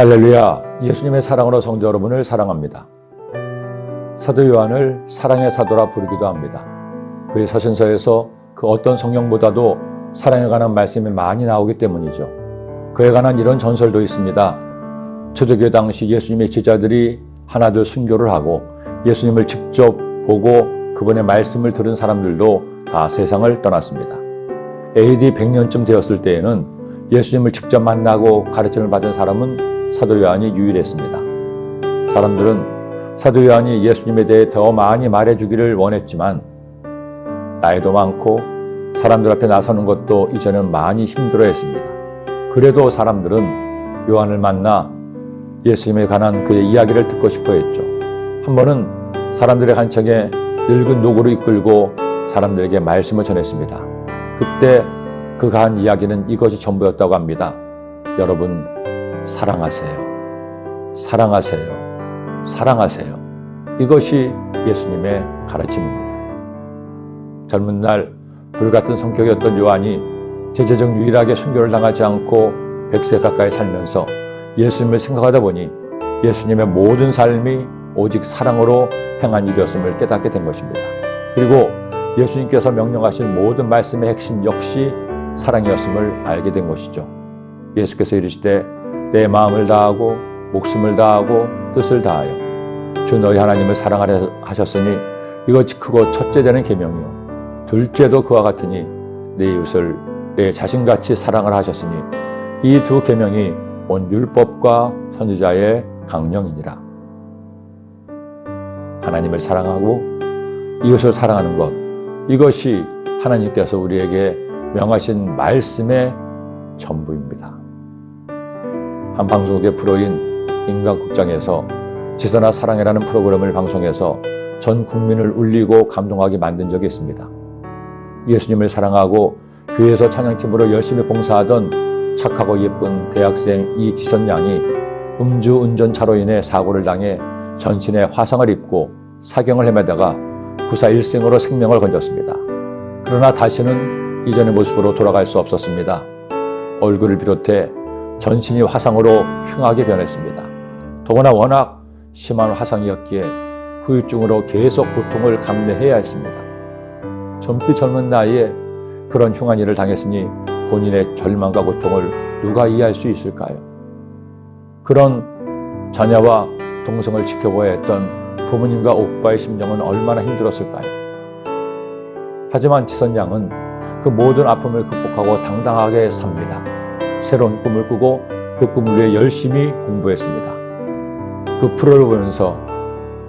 할렐루야. 예수님의 사랑으로 성도 여러분을 사랑합니다. 사도 요한을 사랑의 사도라 부르기도 합니다. 그의 서신서에서 그 어떤 성경보다도 사랑에 관한 말씀이 많이 나오기 때문이죠. 그에 관한 이런 전설도 있습니다. 초대교회 당시 예수님의 제자들이 하나둘 순교를 하고 예수님을 직접 보고 그분의 말씀을 들은 사람들도 다 세상을 떠났습니다. AD 100년쯤 되었을 때에는 예수님을 직접 만나고 가르침을 받은 사람은 사도 요한이 유일했습니다. 사람들은 사도 요한이 예수님에 대해 더 많이 말해주기를 원했지만 나이도 많고 사람들 앞에 나서는 것도 이제는 많이 힘들어했습니다. 그래도 사람들은 요한을 만나 예수님에 관한 그의 이야기를 듣고 싶어 했죠. 한 번은 사람들의 간청에 늙은 노구를 이끌고 사람들에게 말씀을 전했습니다. 그때 그가 한 이야기는 이것이 전부였다고 합니다. 여러분, 사랑하세요. 사랑하세요. 사랑하세요. 이것이 예수님의 가르침입니다. 젊은 날 불같은 성격이었던 요한이 제재적 유일하게 순교를 당하지 않고 100세 가까이 살면서 예수님을 생각하다 보니 예수님의 모든 삶이 오직 사랑으로 행한 일이었음을 깨닫게 된 것입니다. 그리고 예수님께서 명령하신 모든 말씀의 핵심 역시 사랑이었음을 알게 된 것이죠. 예수께서 이르시되 내 마음을 다하고 목숨을 다하고 뜻을 다하여 주 너희 하나님을 사랑하려 하셨으니 이것이 크고 첫째 되는 계명이요 둘째도 그와 같으니 내 이웃을 내 자신같이 사랑을 하셨으니 이 두 계명이 온 율법과 선지자의 강령이니라 하나님을 사랑하고 이웃을 사랑하는 것 이것이 하나님께서 우리에게 명하신 말씀의 전부입니다. 한 방송국의 프로인 인간극장에서 지선아 사랑이라는 프로그램을 방송해서 전 국민을 울리고 감동하게 만든 적이 있습니다. 예수님을 사랑하고 교회에서 찬양팀으로 열심히 봉사하던 착하고 예쁜 대학생 이지선 양이 음주 운전차로 인해 사고를 당해 전신에 화상을 입고 사경을 헤매다가 구사 일생으로 생명을 건졌습니다. 그러나 다시는 이전의 모습으로 돌아갈 수 없었습니다. 얼굴을 비롯해 전신이 화상으로 흉하게 변했습니다. 더구나 워낙 심한 화상이었기에 후유증으로 계속 고통을 감내해야 했습니다. 젊디 젊은 나이에 그런 흉한 일을 당했으니 본인의 절망과 고통을 누가 이해할 수 있을까요? 그런 자녀와 동성을 지켜보아야 했던 부모님과 오빠의 심정은 얼마나 힘들었을까요? 하지만 지선 양은 그 모든 아픔을 극복하고 당당하게 삽니다. 새로운 꿈을 꾸고 그 꿈을 위해 열심히 공부했습니다. 그 프로를 보면서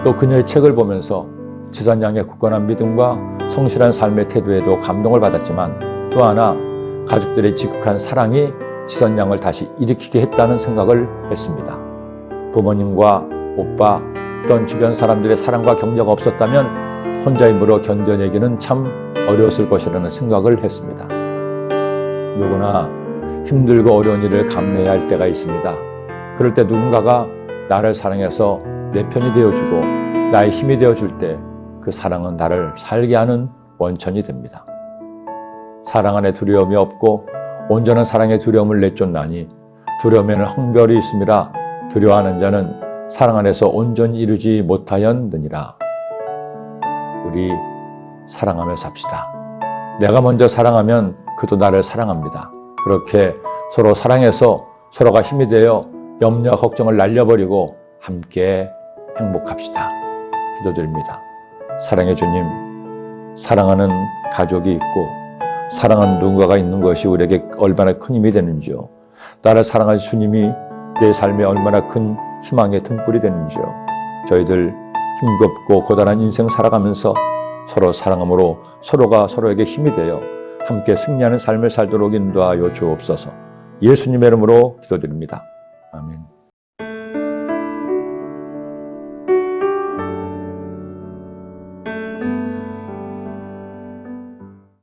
또 그녀의 책을 보면서 지선 양의 굳건한 믿음과 성실한 삶의 태도에도 감동을 받았지만 또 하나 가족들의 지극한 사랑이 지선 양을 다시 일으키게 했다는 생각을 했습니다. 부모님과 오빠 또는 주변 사람들의 사랑과 격려가 없었다면 혼자 힘으로 견뎌내기는 참 어려웠을 것이라는 생각을 했습니다. 누구나 힘들고 어려운 일을 감내해야 할 때가 있습니다. 그럴 때 누군가가 나를 사랑해서 내 편이 되어주고 나의 힘이 되어줄 때 그 사랑은 나를 살게 하는 원천이 됩니다. 사랑 안에 두려움이 없고 온전한 사랑의 두려움을 내쫓나니 두려움에는 흥별이 있음이라 두려워하는 자는 사랑 안에서 온전히 이루지 못하였느니라. 우리 사랑하며 삽시다. 내가 먼저 사랑하면 그도 나를 사랑합니다. 그렇게 서로 사랑해서 서로가 힘이 되어 염려, 걱정을 날려버리고 함께 행복합시다. 기도드립니다. 사랑의 주님, 사랑하는 가족이 있고 사랑하는 누군가가 있는 것이 우리에게 얼마나 큰 힘이 되는지요. 나를 사랑하는 주님이 내 삶에 얼마나 큰 희망의 등불이 되는지요. 저희들 힘겹고 고단한 인생 살아가면서 서로 사랑함으로 서로가 서로에게 힘이 되어 함께 승리하는 삶을 살도록 인도하여 주옵소서. 예수님의 이름으로 기도드립니다. 아멘.